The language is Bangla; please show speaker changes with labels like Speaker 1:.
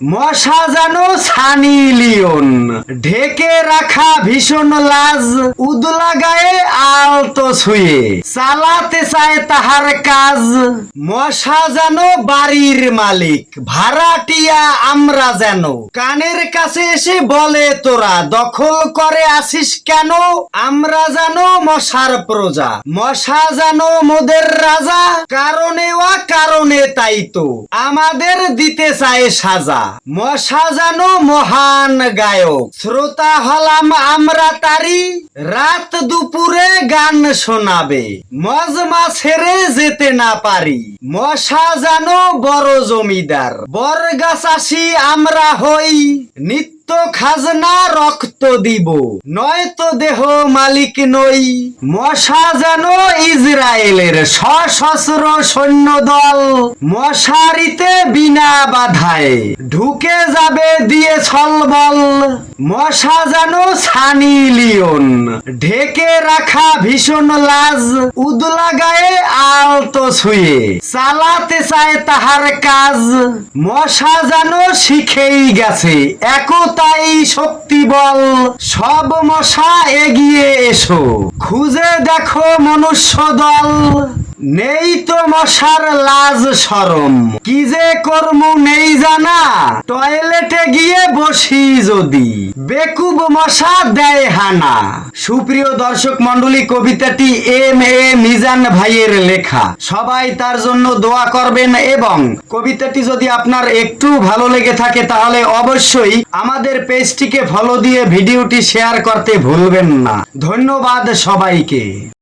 Speaker 1: মশা যেন সানি লিওন। ঢেকে রাখা ভীষণ লাজ উদলা গায়ে আলতো ছুঁয়ে চালাতে চায় তাহার কাজ। মশা যেন বাড়ির মালিক, ভাড়াটিয়া আমরা যেন। কানের কাছে এসে বলে তোরা, দখল করে আসিস কেন? আমরা যেন মশার প্রজা, মশা যেন মোদের রাজা। কারণে ওয়া কারণে তাই তো আমাদের দিতে চায় সাজা। মশা যেন মহান গায়ক, শ্রোতা হলাম আমরা তারি রাত দুপুরে গান শোনাবে। মজমা ছেড়ে যেতে না পারি। মশা জানো বড় জমিদার। বরগাছাসি আমরা হই। নিত্য খাজনা রক্ত দিব। নয়তো দেহ মালিক নই। মশা যেন ইসরায়েলের সশস্ত্র সৈন্য দল মশারিতে বিনা বাধায় ঢুকে যাবে দিয়ে ছলবল মশা যেন সানি লিওন, ঢেকে রাখা ভীষণ লাজ। উদলা গায়ে আলতো ছুঁয়ে চালাতে চায় তাহার কাজ। মশা যেন শিখেই গেছে একতাই শক্তি বল। সব মশা এগিয়ে এসো। খুঁজে দেখো মনুষ্য দল। নেই তো মশার লাজ সরম। কি যে কর্ম নেই জানা, টয়লেটে গিয়ে বসি যদি। বেকুব মশা দেয় হানা। সুপ্রিয় দর্শক মন্ডলী কবিতাটি এম এ মিজান ভাইয়ের লেখা। সবাই তার জন্য দোয়া করবেন এবং কবিতাটি যদি আপনার একটু ভালো লেগে থাকে তাহলে অবশ্যই আমাদের পেজটিকে ফলো দিয়ে ভিডিওটি শেয়ার করতে ভুলবেন না। ধন্যবাদ সবাইকে।